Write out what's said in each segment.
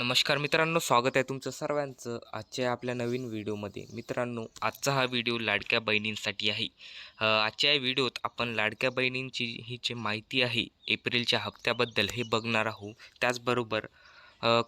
नमस्कार मित्रांनो स्वागत आहे तुमचं सर्वांचं आजच्या आपल्या नवीन व्हिडिओमध्ये. मित्रांनो आजचा हा व्हिडिओ लाडक्या बहिणींसाठी आहे. आजच्या या व्हिडिओत आपण लाडक्या बहिणींची ही जी माहिती आहे एप्रिलच्या हप्त्याबद्दल हे बघणार आहोत. त्याचबरोबर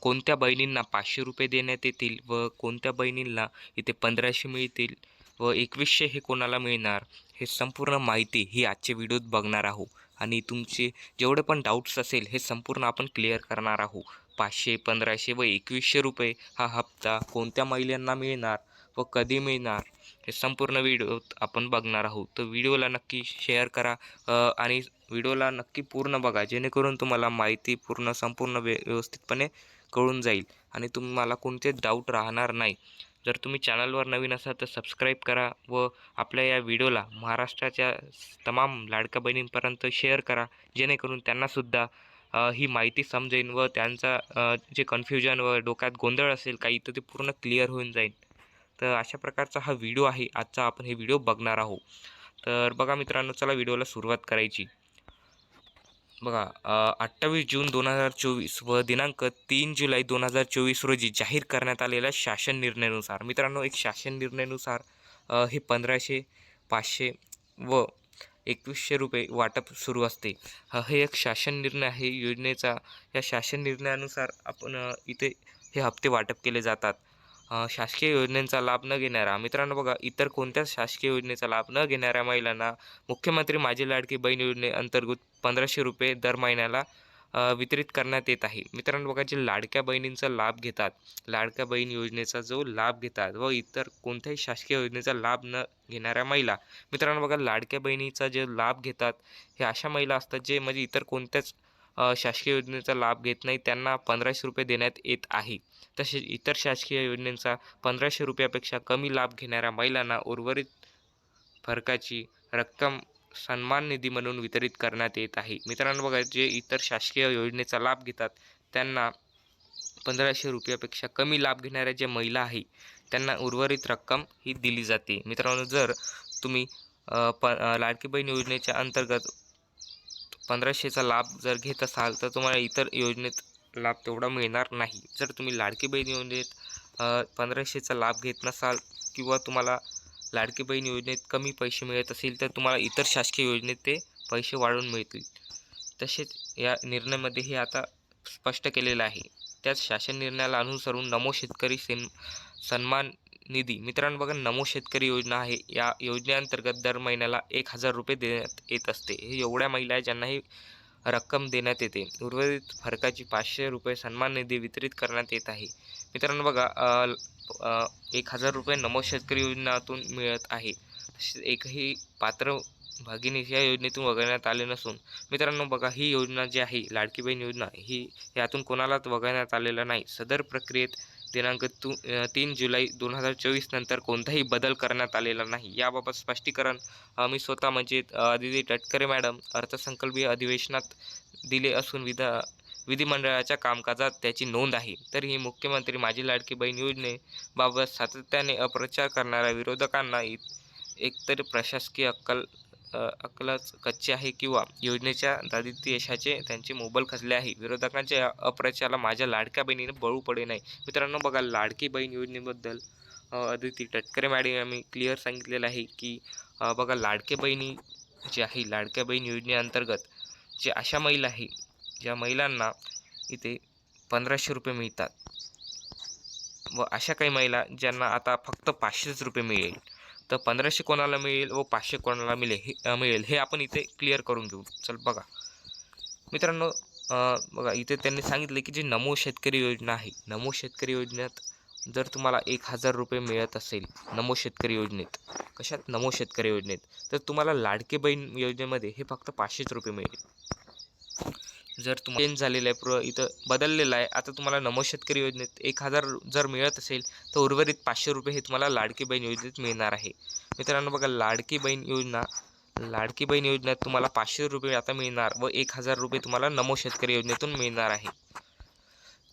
कोणत्या बहिणींना पाचशे रुपये देण्यात येतील व कोणत्या बहिणींना इथे पंधराशे मिळतील व एकवीसशे हे कोणाला मिळणार हे संपूर्ण माहिती ही आजच्या व्हिडिओत बघणार आहोत. आणि तुमचे जेवढे पण डाऊट्स असेल हे संपूर्ण आपण क्लिअर करणार आहोत. पाचशे पंधराशे व एकवीसशे रुपये हा हप्ता कोणत्या महिलांना मिळणार व कधी मिळणार हे संपूर्ण व्हिडिओत आपण बघणार आहोत. तर व्हिडिओला नक्की शेअर करा आणि व्हिडिओला नक्की पूर्ण बघा जेणेकरून तुम्हाला माहिती पूर्ण संपूर्ण व्य व्यवस्थितपणे कळून जाईल आणि तुम्हाला कोणतेच डाऊट राहणार नाही. जर तुम्ही चॅनलवर नवीन असाल तर सबस्क्राईब करा व आपल्या या व्हिडिओला महाराष्ट्राच्या तमाम लाडक्या बहिणींपर्यंत शेअर करा जेणेकरून त्यांनासुद्धा ही माहिती समजेल व त्यांचा जे कन्फ्युजन व डोक्यात गोंधळ असेल काही तर ते पूर्ण क्लिअर होऊन जाईल तर अशा प्रकारचा हा व्हिडिओ आहे. आजचा आपण हे व्हिडिओ बघणार आहोत. तर बघा मित्रांनो चला व्हिडिओला सुरुवात करायची. बघा अठ्ठावीस जून दोन हजार चोवीस व दिनांक तीन जुलै दोन हजार चोवीस रोजी जाहीर करण्यात आलेल्या शासन निर्णयानुसार. मित्रांनो एक शासन निर्णयानुसार हे पंधराशे पाचशे व एकवीसशे रुपये वाटप सुरू असते. हा हे एक शासन निर्णय आहे. योजनेचा या शासन निर्णयानुसार आपण इथे हे हप्ते वाटप केले जातात. शासकीय योजनेचा लाभ न घेणाऱ्या मित्रांनो बघा इतर कोणत्याच शासकीय योजनेचा लाभ न घेणाऱ्या महिलांना मुख्यमंत्री माझी लाडकी बहीण योजनेअंतर्गत पंधराशे रुपये दर महिन्याला वितरित करण्यात येत आहे. मित्रांनो बघा जे लाडक्या बहिणींचा लाभ घेतात लाडक्या बहीण योजनेचा जो लाभ घेतात व इतर कोणत्याही शासकीय योजनेचा लाभ न घेणाऱ्या महिला मित्रांनो बघा लाडक्या बहिणीचा जे लाभ घेतात हे अशा महिला असतात जे म्हणजे इतर कोणत्याच शासकीय योजनेचा लाभ घेत नाही त्यांना पंधराशे रुपये देण्यात येत आहे. तसेच इतर शासकीय योजनेचा पंधराशे रुपयापेक्षा कमी लाभ घेणाऱ्या महिलांना उर्वरित फरकाची रक्कम सन्मान निधी म्हणून वितरित करण्यात येत आहे. मित्रांनो बघा जे इतर शासकीय योजनेचा लाभ घेतात त्यांना पंधराशे रुपयापेक्षा कमी लाभ घेणाऱ्या ज्या महिला आहे त्यांना उर्वरित रक्कम ही दिली जाते. मित्रांनो जर तुम्ही प लाडकी बहीण योजनेच्या अंतर्गत पंधराशेचा लाभ जर घेत असाल तर तुम्हाला इतर योजनेत लाभ तेवढा मिळणार नाही. जर तुम्ही लाडकी बहीण योजनेत पंधराशेचा लाभ घेत नसाल किंवा तुम्हाला लाडकी बहीण योजनेत कमी पैसे मिळत असतील तर तुम्हाला इतर शासकीय योजनेत ते पैसे वाढवून मिळतील. तसेच या निर्णयामध्ये हे आता स्पष्ट केलेलं आहे. त्याच शासन निर्णयाला अनुसरून नमो शेतकरी सेन सन्मान निधी मित्रांनो बघा नमो शेतकरी योजना आहे. या योजनेअंतर्गत दर महिन्याला एक हजार रुपये देण्यात येत असते. हे एवढ्या महिला आहे ज्यांना ही रक्कम देण्यात येते. उर्वरित फरकाची पाचशे रुपये सन्मान निधी वितरित करण्यात येत आहे. मित्रांनो बघा एक हजार रुपये नमो शेतकरी योजनातून मिळत आहे. तसेच एकही पात्र भगिनी या योजनेतून वगळण्यात आले नसून मित्रांनो बघा ही योजना जी आहे लाडकी बहीण योजना ही यातून कोणालाच वगळण्यात आलेलं नाही. सदर प्रक्रियेत दिनांक तू तीन जुलै दोन हजार चोवीस नंतर कोणताही बदल करण्यात आलेला नाही. याबाबत स्पष्टीकरण मी स्वतः म्हणजे अ, आदिती तटकरे मॅडम अर्थसंकल्पीय अधिवेशनात दिले असून विधा विधिमंडळाच्या कामकाजात त्याची नोंद आहे. तर मुख्यमंत्री माझी लाडकी बहीण योजनेबाबत सातत्याने अप्रचार करणाऱ्या विरोधकांना इ- एकतर प्रशासकीय अक्कल अकलच कच्चे कच्ची आहे किंवा योजनेच्या दारिद्र्य यशाचे त्यांचे मोबाईल खचले आहे. विरोधकांच्या अप्रचाराला माझ्या लाडक्या बहिणीने बळू पडे नाही. मित्रांनो बघा लाडकी बहीण योजनेबद्दल अदिती टटकरे मॅडम आम्ही क्लिअर सांगितलेलं आहे की बघा लाडके बहिणी जी आहे लाडक्या बहीण योजनेअंतर्गत जे अशा महिला आहे ज्या महिलांना इथे पंधराशे रुपये मिळतात व अशा काही महिला ज्यांना आता फक्त पाचशेच रुपये मिळेल. तर पंधराशे कोणाला मिळेल व पाचशे कोणाला मिळेल हे मिळेल हे आपण इथे क्लिअर करून घेऊ. चल बघा. मित्रांनो बघा इथे त्यांनी सांगितले की जी नमो शेतकरी योजना आहे नमो शेतकरी योजनेत जर तुम्हाला एक हजार रुपये मिळत असेल नमो शेतकरी योजनेत कशात? नमो शेतकरी योजनेत. तर तुम्हाला लाडके बहीण योजनेमध्ये हे फक्त पाचशेच रुपये मिळेल जर तुम्हाला चेंज झालेलं आहे प्र इथं बदललेलं आहे आता तुम्हाला नमो शेतकरी योजनेत एक हजार जर मिळत असेल तर उर्वरित पाचशे रुपये हे तुम्हाला लाडकी बहीण योजनेत मिळणार आहे. मित्रांनो बघा लाडकी बहीण योजना लाडकी बहीण योजनेत तुम्हाला पाचशे रुपये आता मिळणार व एक हजार रुपये तुम्हाला नमो शेतकरी योजनेतून मिळणार आहे.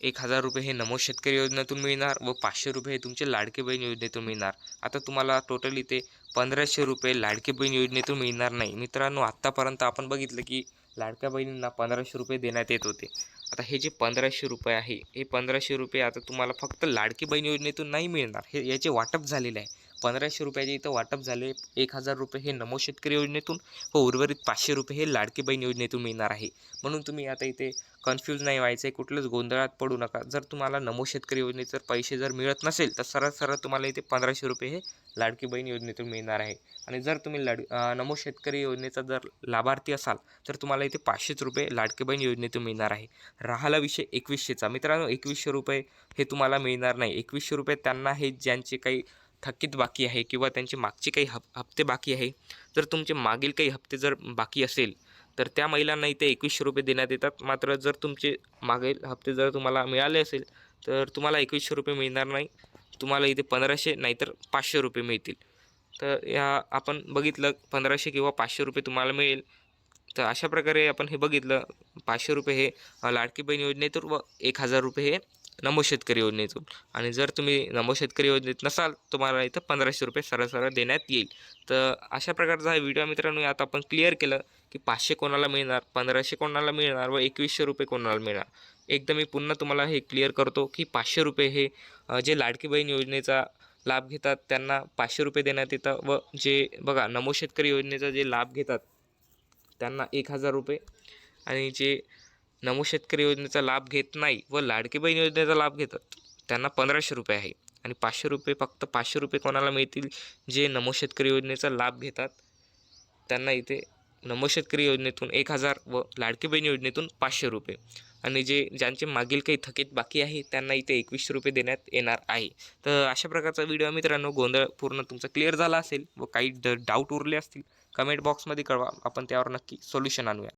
एक हजार रुपये हे नमो शेतकरी योजनेतून मिळणार व पाचशे रुपये हे तुमचे लाडकी बहीण योजनेतून मिळणार. आता तुम्हाला टोटल इथे पंधराशे रुपये लाडकी बहीण योजनेतून मिळणार नाही. मित्रांनो आत्तापर्यंत आपण बघितलं की लाडक्या बहिणींना पंधराशे रुपये देण्यात येत होते. आता हे जे पंधराशे रुपये आहे हे पंधराशे रुपये आता तुम्हाला फक्त लाडकी बहीण योजनेतून नाही मिळणार. हे याचे वाटप झालेले आहे. पंधराशे रुपयाचे इथं वाटप झाले. एक हजार रुपये हे नमो शेतकरी योजनेतून व उर्वरित पाचशे रुपये हे लाडकी बहीण योजनेतून मिळणार आहे. म्हणून तुम्ही आता इथे कन्फ्यूज नाही व्हायचं आहे कुठलंच गोंधळात पडू नका. जर तुम्हाला नमो शेतकरी योजनेचे जर पैसे जर मिळत नसेल तर सरळ सरळ तुम्हाला इथे पंधराशे रुपये हे लाडकी बहीण योजनेतून मिळणार आहे. आणि जर तुम्ही लाड नमो शेतकरी योजनेचा जर लाभार्थी असाल तर तुम्हाला इथे पाचशेच रुपये लाडकी बहीण योजनेतून मिळणार आहे. राहिला विषय एकवीसशेचा. मित्रांनो एकवीसशे रुपये हे तुम्हाला मिळणार नाही. एकवीसशे रुपये त्यांना हे ज्यांचे काही थकीत बाकी आहे किंवा त्यांचे मागचे काही हप हप्ते बाकी आहे जर तुमचे मागील काही हप्ते जर बाकी असेल तर त्या महिलांना इथे एकवीसशे रुपये देण्यात येतात. मात्र जर तुमचे मागील हप्ते जर तुम्हाला मिळाले असेल तर तुम्हाला एकवीसशे रुपये मिळणार नाही. तुम्हाला इथे पंधराशे नाहीतर पाचशे रुपये मिळतील. तर या आपण बघितलं पंधराशे किंवा पाचशे रुपये तुम्हाला मिळेल. तर अशा प्रकारे आपण हे बघितलं पाचशे रुपये हे लाडकी बहीण योजनेतून व एक हजार रुपये हे नमो शेतकरी योजनेतून. आणि जर तुम्ही नमो शेतकरी योजनेत नसाल तुम्हाला इथं पंधराशे रुपये सरळ सरळ देण्यात येईल. तर अशा प्रकारचा हा व्हिडिओ मित्रांनो आता आपण क्लिअर केलं की पाचशे कोणाला मिळणार पंधराशे कोणाला मिळणार व एकवीसशे रुपये कोणाला मिळणार. एकदा मी पुन्हा तुम्हाला हे क्लिअर करतो की पाचशे रुपये हे जे लाडकी बहीण योजनेचा लाभ घेतात त्यांना पाचशे रुपये देण्यात येतं व जे बघा नमो शेतकरी योजनेचा जे लाभ घेतात त्यांना एक हजार रुपये. आणि जे नमो शेतकरी योजनेचा लाभ घेत नाही व लाडकी बहीण योजनेचा लाभ घेतात. त्यांना पंधराशे रुपये आहे. आणि पाचशे रुपये फक्त पाचशे रुपये कोणाला मिळतील जे नमो शेतकरी योजनेचा लाभ घेतात? त्यांना इथे नमो शेतकरी योजनेतून एक हजार व लाडकी बहीण योजनेतून पाचशे रुपये. आणि जे ज्यांचे मागील काही थकीत बाकी आहे त्यांना इथे एकवीसशे रुपये देण्यात येणार आहे. तर अशा प्रकारचा व्हिडिओ मित्रांनो. गोंधळ पूर्ण तुमचा क्लिअर झाला असेल व काही ड डाऊट उरले असतील कमेंट बॉक्समध्ये कळवा. आपण त्यावर नक्की सोल्युशन आणूया.